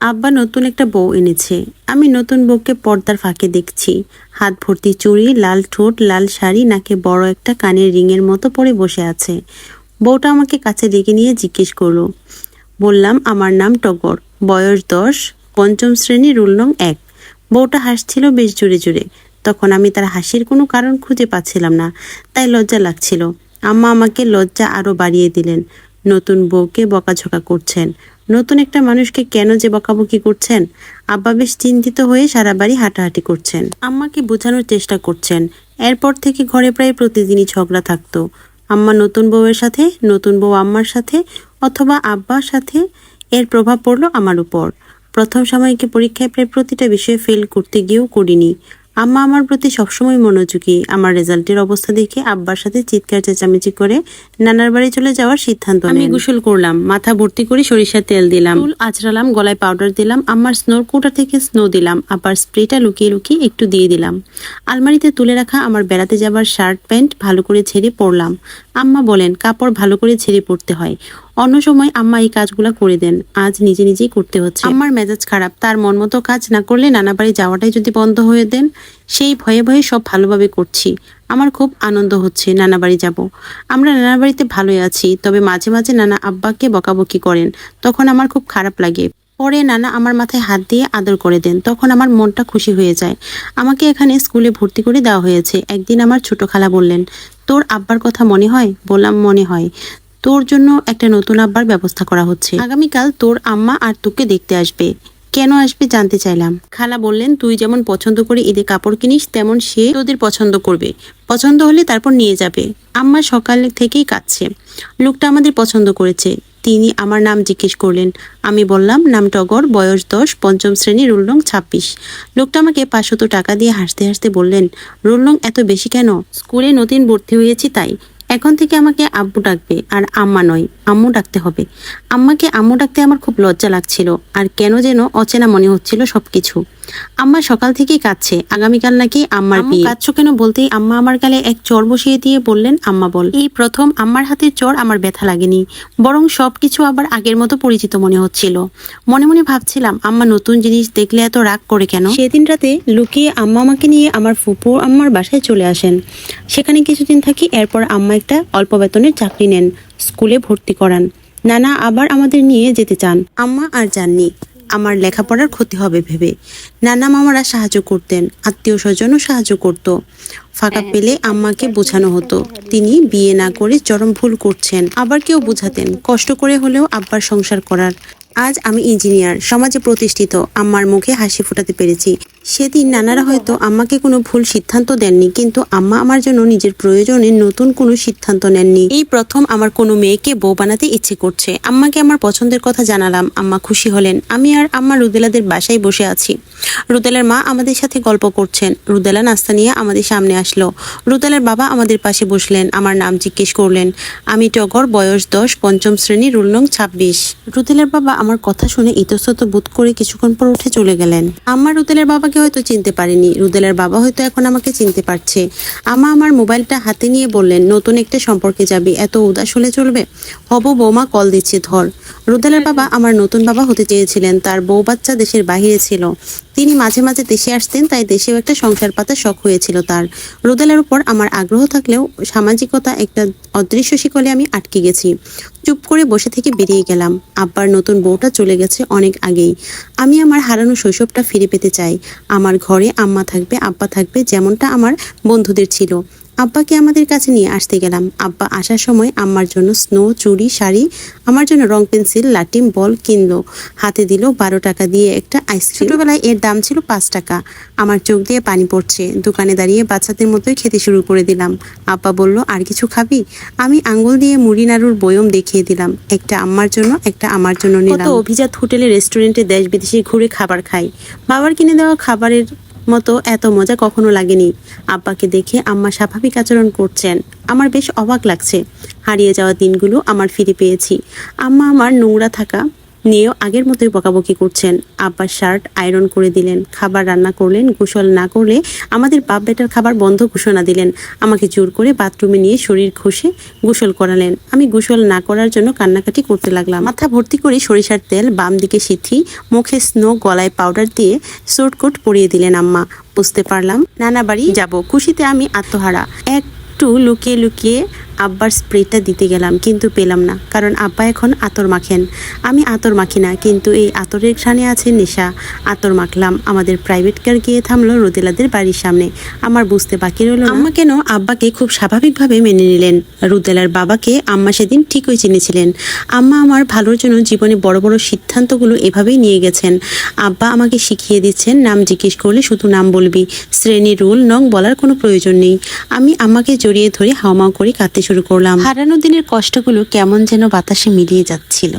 আব্বা নতুন একটা বউ এনেছে। আমি নতুন বউকে পর্দার ফাঁকে দেখছি। হাত ভর্তি চুড়ি, লাল ঠোঁট, লাল শাড়ি, নাকে বড় একটা কানের রিংয়ের মতো পরে বসে আছে। বউটা আমাকে কাছে ডেকে নিয়ে জিজ্ঞেস করল, বললাম, আমার নাম টগর, বয়স দশ, পঞ্চম শ্রেণি, রুল নং এক। বউটা হাসছিল বেশ জোরে জোরে। তখন আমি তার হাসির কোনো কারণ খুঁজে পাচ্ছিলাম না, তাই লজ্জা লাগছিল। আম্মা আমাকে লজ্জা আরও বাড়িয়ে দিলেন। নতুন বউকে বকাঝকা করছেন। নতুন একটা মানুষকে কেন যে বকাবকি করছেন? আব্বা বেশ চিন্তিত হয়ে সারা বাড়ি হাঁটাহাঁটি করছেন। আম্মাকে বোঝানোর চেষ্টা করছেন। এরপর থেকে ঘরে প্রায় প্রতিদিনই ঝগড়া থাকতো। আম্মা নতুন বউয়ের সাথে, নতুন বউ আম্মার সাথে, অথবা আব্বার সাথে এর প্রভাব পড়ল আমার উপর। প্রথম সময়কে পরীক্ষায় প্রায় প্রতিটা বিষয়ে ফেল করতে গিয়েও করিনি। আম্মা আমার প্রতি সবসময় মনোযোগী। আমার রেজাল্টের অবস্থা দেখে আব্বার সাথে চিৎকার চেঁচামেচি করে নানার বাড়ি চলে যাওয়ার সিদ্ধান্ত আমি গোসল করলাম মাথা ভর্তি করে সরিষার তেল দিলাম। চুল আঁচড়ালাম গলায় পাউডার দিলাম আমার স্নোর কোটা থেকে স্নো দিলাম আবার স্প্রেটা লুকিয়ে লুকিয়ে একটু দিয়ে দিলাম। আলমারিতে তুলে রাখা আমার বেড়াতে যাবার শার্ট প্যান্ট ভালো করে ছেড়ে পরলাম আম্মা বলেন, কাপড় ভালো করে ছেড়ে পড়তে হয়। অন্য সময় আম্মা এই কাজগুলো করে দেন। আজ নিজে নিজেই করতে হচ্ছে। আমার মেজাজ খারাপ। তার মন মতো কাজ না করলে নানা বাড়ি যাওয়াটাই যদি বন্ধ হয়ে দেন, সেই ভয়ে ভয়ে সব ভালোভাবে করছি। আমার খুব আনন্দ হচ্ছে নানা বাড়ি যাব। আমরা নানা বাড়িতে ভালোই আছি, তবে মাঝে মাঝে নানা আব্বাকে বকাবকি করেন। তখন আমার খুব খারাপ লাগে। পরে নানা আমার মাথায় হাত দিয়ে আদর করে দেন। তখন আমার মনটা খুশি হয়ে যায়। আমাকে এখানে স্কুলে ভর্তি করে দেওয়া হয়েছে। একদিন আমার ছোট খালা বললেন, তোর আব্বার কথা মনে হয়? বললাম, মনে হয়। তোর জন্য একটা নতুন আব্বার ব্যবস্থা করা হচ্ছে। আগামীকাল তোর আম্মা আর তোকে দেখতে আসবে। কেন আসবে জানতে চাইলাম। খালা বললেন, তুই যেমন পছন্দ করে ঈদে কাপড় কিনিস, তেমন সে তোদের পছন্দ করবে। পছন্দ হলে তারপর নিয়ে যাবে। আম্মা সকাল থেকেই কাঁদছে। লোকটা আমাদের পছন্দ করেছে। তিনি আমার নাম জিজ্ঞেস করলেন। আমি বললাম, নাম টগর, বয়স দশ, পঞ্চম শ্রেণি রুল ছাব্বিশ। লোকটা আমাকে পাঁচশত টাকা দিয়ে হাসতে হাসতে বললেন রুল এত বেশি কেন? স্কুলে নতুন ভর্তি হয়েছি তাই। এখন থেকে আমাকে আব্বু ডাকবে, আর আম্মা নয়, আম্মু ডাকতে হবে। আম্মাকে আম্মু ডাকতে আমার খুব লজ্জা লাগছিল, আর কেন যেন অচেনা মনে হচ্ছিল সবকিছু। আম্মা সকাল থেকেই কাঁদছে। আগামীকাল নাকি আম্মার বিয়ে। কাঁদছো কেন বলতেই আম্মা আমার গালে এক চর বসিয়ে দিয়ে বললেন আম্মা বল। এই প্রথম আম্মার হাতের চর আমার ব্যথা লাগেনি বরং সবকিছু আবার আগের মতো পরিচিত মনে হচ্ছিল। মনে মনে ভাবছিলাম আম্মা নতুন জিনিস দেখলে এত রাগ করে কেন? সেদিন রাতে লুকিয়ে আম্মা আমাকে নিয়ে আমার ফুপু আম্মার বাসায় চলে আসেন। সেখানে কিছুদিন থাকি এরপর আম্মা একটা অল্প বেতনের চাকরি নেন স্কুলে ভর্তি করান। নানা আবার আমাদের নিয়ে যেতে চান। আম্মা আর যাননি। আমার লেখাপড়ার ক্ষতি হবে ভেবে। নানা মামারা সাহায্য করতেন আত্মীয় স্বজনও সাহায্য করত। ফাঁকা পেলে আম্মাকে বোঝানো হতো তিনি বিয়ে না করে চরম ভুল করছেন আবার কেউ বোঝাতেন কষ্ট করে হলেও আব্বার সংসার করার। আজ আমি ইঞ্জিনিয়ার সমাজে প্রতিষ্ঠিত আম্মার মুখে হাসি ফোটাতে পেরেছি। সেদিন নানারা হয়তো আম্মাকে কোনো ভুল সিদ্ধান্ত দেননি, কিন্তু আম্মা আমার জন্য নিজের প্রয়োজনে নতুন কোনো সিদ্ধান্ত নেননি। এই প্রথম আমার কোনো মেয়েকে বউ বানাতে ইচ্ছে করছে। আম্মাকে আমার পছন্দের কথা জানালাম। আম্মা খুশি হলেন। আমি আর আম্মা রুদেলাদের বাসায় বসে আছি। রুদেলার মা আমাদের সাথে গল্প করছেন। রুদেলা নাস্তা নিয়ে আমাদের সামনে আসলো। রুদেলার বাবা আমাদের পাশে বসলেন। আমার নাম জিজ্ঞেস করলেন, আমি টগর, বয়স দশ, পঞ্চম শ্রেণি, রুল নং ছাব্বিশ। রুদেলার বাবা আমার কথা শুনে ইতস্তত বোধ করে কিছুক্ষণ পর উঠে চলে গেলেন। আমার রুদেলের বাবাকে হয়তো চিনতে পারেনি রুদেলার বাবা হয়তো এখন আমাকে চিনতে পারছে। আমা আমার মোবাইলটা হাতে নিয়ে বললেন, নতুন একটা সম্পর্কে যাবি। এত উদাস হলে চলবে? হব বৌমা, কল দিচ্ছে, ধর। রুদেলার বাবা আমার নতুন বাবা হতে চেয়েছিলেন। তার বউ বাচ্চা দেশের বাহিরে ছিল। তিনি মাঝে মাঝে দেশে আসতেন, তাই দেশেও একটা সংসার পাতা শখ হয়েছিল তার। রোদেলার উপর আমার আগ্রহ থাকলেও সামাজিকতা একটা অদৃশ্য শিকলে আমি আটকে গেছি। চুপ করে বসে থেকে বেরিয়ে গেলাম। আব্বার নতুন বউটা চলে গেছে অনেক আগেই। আমি আমার হারানো শৈশবটা ফিরে পেতে চাই। আমার ঘরে আম্মা থাকবে, আব্বা থাকবে, যেমনটা আমার বন্ধুদের ছিল। আব্বাকে আমাদের কাছে নিয়ে আসতে গেলাম। আব্বা আসার সময় আম্মার জন্য স্নো, চুড়ি, শাড়ি, আমার জন্য রং পেন্সিল, লাটিম, বল কিনলো। হাতে দিল বারো টাকা দিয়ে একটা আইসক্রিম ছোটবেলায় এর দাম ছিল পাঁচ টাকা। আমার চোখ দিয়ে পানি পড়ছে। দোকানে দাঁড়িয়ে বাচ্চাদের মতোই খেতে শুরু করে দিলাম। আব্বা বলল, আর কিছু খাবি? আমি আঙ্গুল দিয়ে মুড়ি নাড়ুর বয়ম দেখিয়ে দিলাম। একটা আম্মার জন্য, একটা আমার জন্য নিলাম। অভিজাত হোটেলে, রেস্টুরেন্টে দেশ বিদেশে ঘুরে খাবার খাই। বাবার কিনে দেওয়া খাবারের মতো এত মজা কখনো লাগেনি। আব্বাকে দেখে আম্মা স্বাভাবিক আচরণ করছেন। আমার বেশ অবাক লাগছে। হারিয়ে যাওয়া দিনগুলো আমার ফিরে পেয়েছি। আম্মা আমার নোংরা থাকা নিয়েও আগের মতোই বকাবকি করছেন। আব্বার শার্ট আয়রন করে দিলেন, খাবার রান্না করলেন, গোসল না করলে আমাদের বাপ বেটার খাবার বন্ধ ঘোষণা দিলেন। আমাকে জোর করে বাথরুমে নিয়ে শরীর ঘষে গোসল করালেন। আমি গোসল না করার জন্য কান্নাকাটি করতে লাগলাম। মাথা ভর্তি করে সরিষার তেল, বাম দিকে সিথি, মুখে স্নো গলায় পাউডার দিয়ে সোটকোট পরিয়ে দিলেন আম্মা। বুঝতে পারলাম, নানা বাড়ি যাব, খুশিতে আমি আত্মহারা। একটু লুকিয়ে লুকিয়ে আব্বার স্প্রেটা দিতে গেলাম, কিন্তু পেলাম না। কারণ আব্বা এখন আতর মাখেন। আমি আতর মাখি না, কিন্তু এই আতরের ঘ্রাণে আছে নেশা। আতর মাখলাম, আমাদের প্রাইভেট কার গিয়ে থামলো রোদেলাদের বাড়ির সামনে। আমার বুঝতে বাকি রইল আম্মা কেন আব্বাকে খুব স্বাভাবিকভাবে মেনে নিলেন? রুদেলার বাবাকে আম্মা সেদিন ঠিকই চিনেছিলেন। আম্মা আমার ভালোর জন্য জীবনে বড় বড় সিদ্ধান্তগুলো এভাবেই নিয়ে গেছেন। আব্বা আমাকে শিখিয়ে দিচ্ছেন, নাম জিজ্ঞেস করলে শুধু নাম বলবি। শ্রেণি, রুল, নং বলার কোনো প্রয়োজন নেই। আমি আম্মাকে জড়িয়ে ধরে হাওমাও করে কাঁদতে শুরু করলাম। হারানো দিনের কষ্টগুলো কেমন যেন বাতাসে মিলিয়ে যাচ্ছিল।